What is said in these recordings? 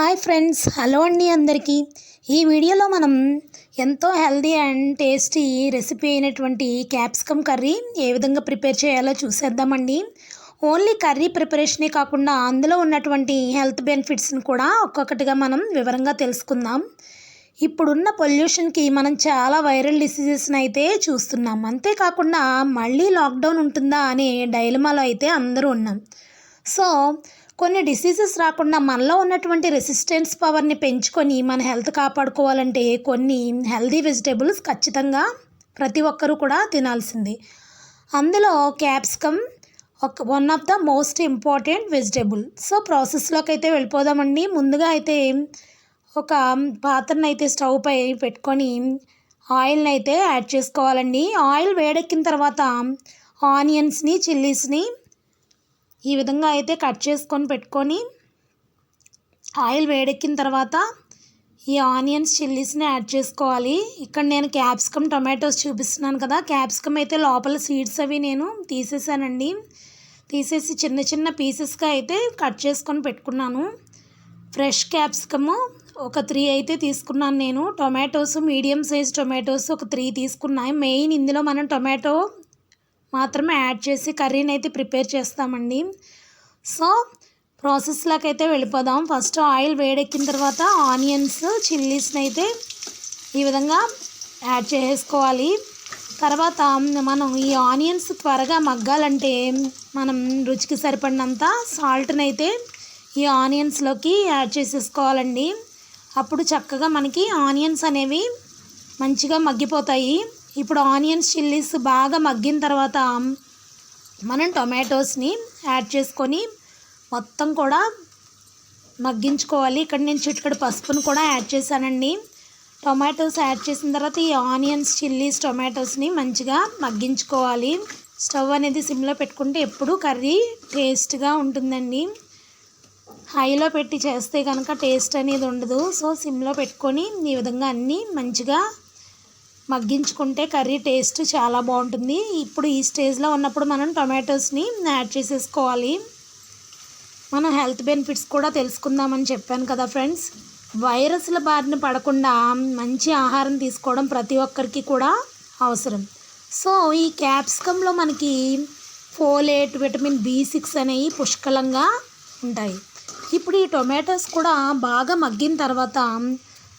Hi friends hello అండి అందరికీ. ఈ వీడియోలో మనం ఎంతో హెల్దీ అండ్ టేస్టీ రెసిపీ అయినటువంటి క్యాప్సికమ్ కర్రీ ఏ విధంగా ప్రిపేర్ చేయాలో చూసేద్దామండి. ఓన్లీ కర్రీ ప్రిపరేషనే కాకుండా అందులో ఉన్నటువంటి హెల్త్ బెనిఫిట్స్ని కూడా ఒక్కొక్కటిగా మనం వివరంగా తెలుసుకుందాం. ఇప్పుడున్న పొల్యూషన్కి మనం చాలా వైరల్ డిసీజెస్ని అయితే చూస్తున్నాం. అంతేకాకుండా మళ్ళీ లాక్డౌన్ ఉంటుందా అనే డైలమాలో అయితే అందరూ ఉన్నాం. సో కొన్ని డిసీజెస్ రాకుండా మనలో ఉన్నటువంటి రెసిస్టెన్స్ పవర్ని పెంచుకొని మన హెల్త్ కాపాడుకోవాలంటే కొన్ని హెల్దీ వెజిటేబుల్స్ ఖచ్చితంగా ప్రతి ఒక్కరూ కూడా తినాల్సింది. అందులో క్యాప్సికమ్ ఒక one of the most important vegetable so ప్రాసెస్లోకి అయితే వెళ్ళిపోదామండి. ముందుగా అయితే ఒక పాత్రను అయితే స్టవ్ పై పెట్టుకొని ఆయిల్ని అయితే యాడ్ చేసుకోవాలండి. ఆయిల్ వేడెక్కిన తర్వాత ఆనియన్స్ని చిల్లీస్ని ఈ విధంగా అయితే కట్ చేసుకొని పెట్టుకొని ఆయిల్ వేడెక్కిన తర్వాత ఈ ఆనియన్స్ చిల్లీస్ని యాడ్ చేసుకోవాలి. ఇక్కడ నేను క్యాప్సికమ్ టొమాటోస్ చూపిస్తున్నాను కదా. క్యాప్సికమ్ అయితే లోపల సీడ్స్ అవి నేను తీసేసానండి. తీసేసి చిన్న చిన్న పీసెస్గా అయితే కట్ చేసుకొని పెట్టుకున్నాను. ఫ్రెష్ క్యాప్సికము ఒక త్రీ అయితే తీసుకున్నాను నేను. టొమాటోస్ మీడియం సైజ్ టొమాటోస్ ఒక త్రీ తీసుకున్నాయి. మెయిన్ ఇందులో మనం టొమాటో మాత్రమే యాడ్ చేసి కర్రీని అయితే ప్రిపేర్ చేస్తామండి. సో ప్రాసెస్లోకి అయితే వెళ్ళిపోదాం. ఫస్ట్ ఆయిల్ వేడెక్కిన తర్వాత ఆనియన్స్ చిల్లీస్ని అయితే ఈ విధంగా యాడ్ చేసుకోవాలి. తర్వాత మనం ఈ ఆనియన్స్ త్వరగా మగ్గాలంటే మనం రుచికి సరిపడినంత సాల్ట్ని అయితే ఈ ఆనియన్స్లోకి యాడ్ చేసేసుకోవాలండి. అప్పుడు చక్కగా మనకి ఆనియన్స్ అనేవి మంచిగా మగ్గిపోతాయి. ఇప్పుడు ఆనియన్స్ చిల్లీస్ బాగా మగ్గిన తర్వాత మనం టొమాటోస్ని యాడ్ చేసుకొని మొత్తం కూడా మగ్గించుకోవాలి. ఇక్కడ నేను చిటికడు పసుపును కూడా యాడ్ చేశానండి. టొమాటోస్ యాడ్ చేసిన తర్వాత ఈ ఆనియన్స్ చిల్లీస్ టొమాటోస్ని మంచిగా మగ్గించుకోవాలి. స్టవ్ అనేది సిమ్లో పెట్టుకుంటే ఎప్పుడు కర్రీ టేస్ట్గా ఉంటుందండి. హైలో పెట్టి చేస్తే కనుక టేస్ట్ అనేది ఉండదు. సో సిమ్లో పెట్టుకొని ఈ విధంగా అన్నీ మంచిగా మగ్గించుకుంటే కర్రీ టేస్ట్ చాలా బాగుంటుంది. ఇప్పుడు ఈ స్టేజ్లో ఉన్నప్పుడు మనం టొమాటోస్ని యాడ్ చేసేసుకోవాలి. మనం హెల్త్ బెనిఫిట్స్ కూడా తెలుసుకుందామని చెప్పాను కదా ఫ్రెండ్స్. వైరస్ల బారిన పడకుండా మంచి ఆహారం తీసుకోవడం ప్రతి ఒక్కరికి కూడా అవసరం. సో ఈ క్యాప్సికంలో మనకి ఫోలేట్ విటమిన్ బి సిక్స్ అనేవి పుష్కలంగా ఉంటాయి. ఇప్పుడు ఈ టొమాటోస్ కూడా బాగా మగ్గిన తర్వాత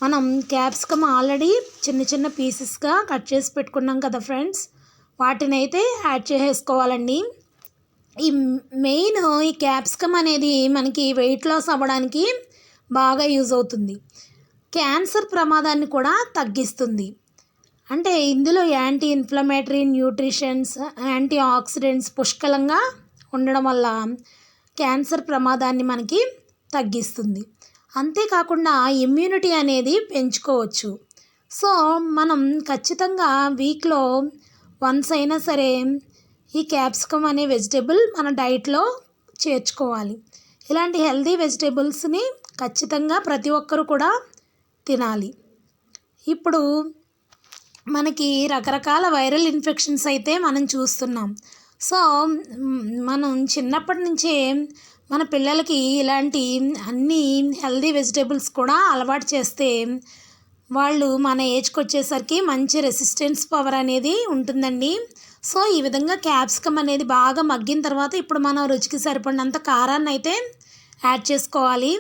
మనం క్యాప్సికమ్ ఆల్రెడీ చిన్న చిన్న పీసెస్గా కట్ చేసి పెట్టుకున్నాం కదా ఫ్రెండ్స్. వాటిని అయితే యాడ్ చేసేసుకోవాలండి. ఈ మెయిన్ ఈ క్యాప్సికమ్ అనేది మనకి వెయిట్ లాస్ అవ్వడానికి బాగా యూజ్ అవుతుంది. క్యాన్సర్ ప్రమాదాన్ని కూడా తగ్గిస్తుంది. అంటే ఇందులో anti inflammatory nutritions antioxidants పుష్కలంగా ఉండడం వల్ల క్యాన్సర్ ప్రమాదాన్ని మనకి తగ్గిస్తుంది. అంతేకాకుండా ఇమ్యూనిటీ అనేది పెంచుకోవచ్చు. సో మనం ఖచ్చితంగా వీక్లో వన్స్ అయినా సరే ఈ క్యాప్సికమ్ అనే వెజిటేబుల్ మన డైట్లో చేర్చుకోవాలి. ఇలాంటి హెల్దీ వెజిటేబుల్స్ని ఖచ్చితంగా ప్రతి ఒక్కరు కూడా తినాలి. ఇప్పుడు మనకి రకరకాల వైరల్ ఇన్ఫెక్షన్స్ అయితే మనం చూస్తున్నాం. సో మనం చిన్నప్పటి నుంచే మన పిల్లలకి ఇలాంటి అన్ని హెల్దీ వెజిటేబుల్స్ కూడా అలవాటు చేస్తే వాళ్ళు మన ఏజ్కి వచ్చేసరికి మంచి రెసిస్టెన్స్ పవర్ అనేది ఉంటుందండి. సో ఈ విధంగా క్యాప్సికమ్ అనేది బాగా మగ్గిన తర్వాత ఇప్పుడు మనం రుచికి సరిపడినంత కారాన్ని అయితే యాడ్ చేసుకోవాలి.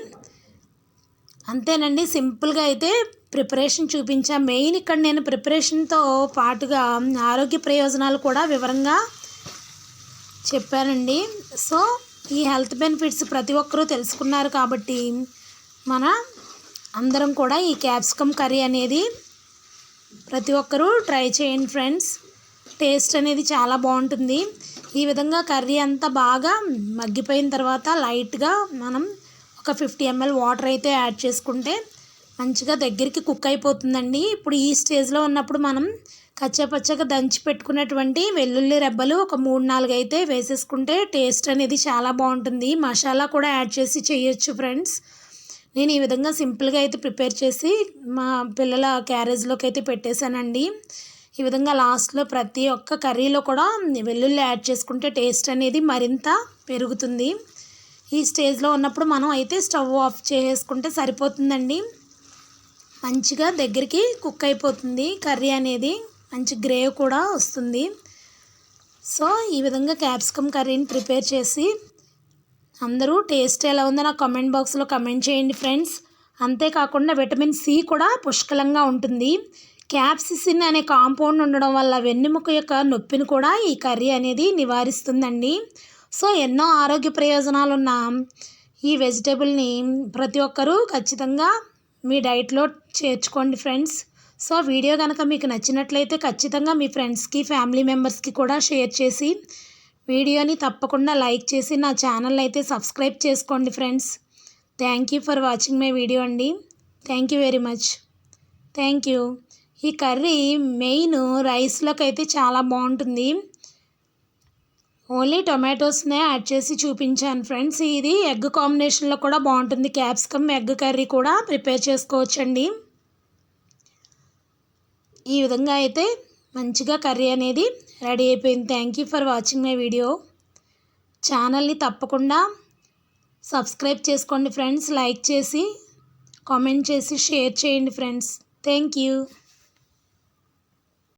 అంతేనండి సింపుల్గా అయితే ప్రిపరేషన్ చూపించా. మెయిన్ ఇక్కడ నేను ప్రిపరేషన్తో పాటుగా ఆరోగ్య ప్రయోజనాలు కూడా వివరంగా చెప్పానండి. సో ఈ హెల్త్ బెనిఫిట్స్ ప్రతి ఒక్కరూ తెలుసుకున్నారు కాబట్టి మన అందరం కూడా ఈ క్యాప్సికమ్ కర్రీ అనేది ప్రతి ఒక్కరూ ట్రై చేయండి ఫ్రెండ్స్. టేస్ట్ అనేది చాలా బాగుంటుంది. ఈ విధంగా కర్రీ అంతా బాగా మగ్గిపోయిన తర్వాత లైట్గా మనం ఒక ఫిఫ్టీ ఎంఎల్ వాటర్ అయితే యాడ్ చేసుకుంటే మంచిగా దగ్గరికి కుక్ అయిపోతుందండి. ఇప్పుడు ఈ స్టేజ్లో ఉన్నప్పుడు మనం కచ్చపచ్చగా దంచి పెట్టుకున్నటువంటి వెల్లుల్లి రెబ్బలు ఒక మూడు నాలుగు అయితే వేసేసుకుంటే టేస్ట్ అనేది చాలా బాగుంటుంది. మసాలా కూడా యాడ్ చేసి చేయొచ్చు ఫ్రెండ్స్. నేను ఈ విధంగా సింపుల్గా అయితే ప్రిపేర్ చేసి మా పిల్లల క్యారేజ్లోకి అయితే పెట్టేశానండి. ఈ విధంగా లాస్ట్లో ప్రతి ఒక్క కర్రీలో కూడా వెల్లుల్లి యాడ్ చేసుకుంటే టేస్ట్ అనేది మరింత పెరుగుతుంది. ఈ స్టేజ్లో ఉన్నప్పుడు మనం అయితే స్టవ్ ఆఫ్ చేసుకుంటే సరిపోతుందండి. మంచిగా దగ్గరికి కుక్ అయిపోతుంది కర్రీ అనేది. మంచి గ్రేవ్ కూడా వస్తుంది. సో ఈ విధంగా క్యాప్సికమ్ కర్రీని ప్రిపేర్ చేసి అందరూ టేస్ట్ ఎలా ఉందో నాకు కమెంట్ బాక్స్లో కమెంట్ చేయండి ఫ్రెండ్స్. అంతేకాకుండా విటమిన్ సి కూడా పుష్కలంగా ఉంటుంది. క్యాప్సిసిన్ అనే కాంపౌండ్ ఉండడం వల్ల వెన్నెముక యొక్క నొప్పిని కూడా ఈ కర్రీ అనేది నివారిస్తుందండి. సో ఎన్నో ఆరోగ్య ప్రయోజనాలు ఉన్న ఈ వెజిటేబుల్ని ప్రతి ఒక్కరూ ఖచ్చితంగా మీ డైట్లో చేర్చుకోండి ఫ్రెండ్స్. సో వీడియో కనుక మీకు నచ్చినట్లయితే ఖచ్చితంగా మీ ఫ్రెండ్స్కి ఫ్యామిలీ మెంబర్స్కి కూడా షేర్ చేసి వీడియోని తప్పకుండా లైక్ చేసి నా ఛానల్ అయితే సబ్స్క్రైబ్ చేసుకోండి friends. Thank you for watching my video అండి. Thank you very much. Thank you. ఈ కర్రీ మెయిన్ రైస్లోకి అయితే చాలా బాగుంటుంది. ఓన్లీ టొమాటోస్నే యాడ్ చేసి చూపించాను ఫ్రెండ్స్. ఇది ఎగ్ కాంబినేషన్లో కూడా బాగుంటుంది. క్యాప్సికమ్ ఎగ్ కర్రీ కూడా ప్రిపేర్ చేసుకోవచ్చండి. ఈ విధంగా అయితే మంచిగా కర్రీ అనేది రెడీ అయిపోయింది. Thank you for watching my video ఛానల్ని తప్పకుండా సబ్స్క్రైబ్ చేసుకోండి ఫ్రెండ్స్. లైక్ చేసి కామెంట్ చేసి షేర్ చేయండి ఫ్రెండ్స్. Thank you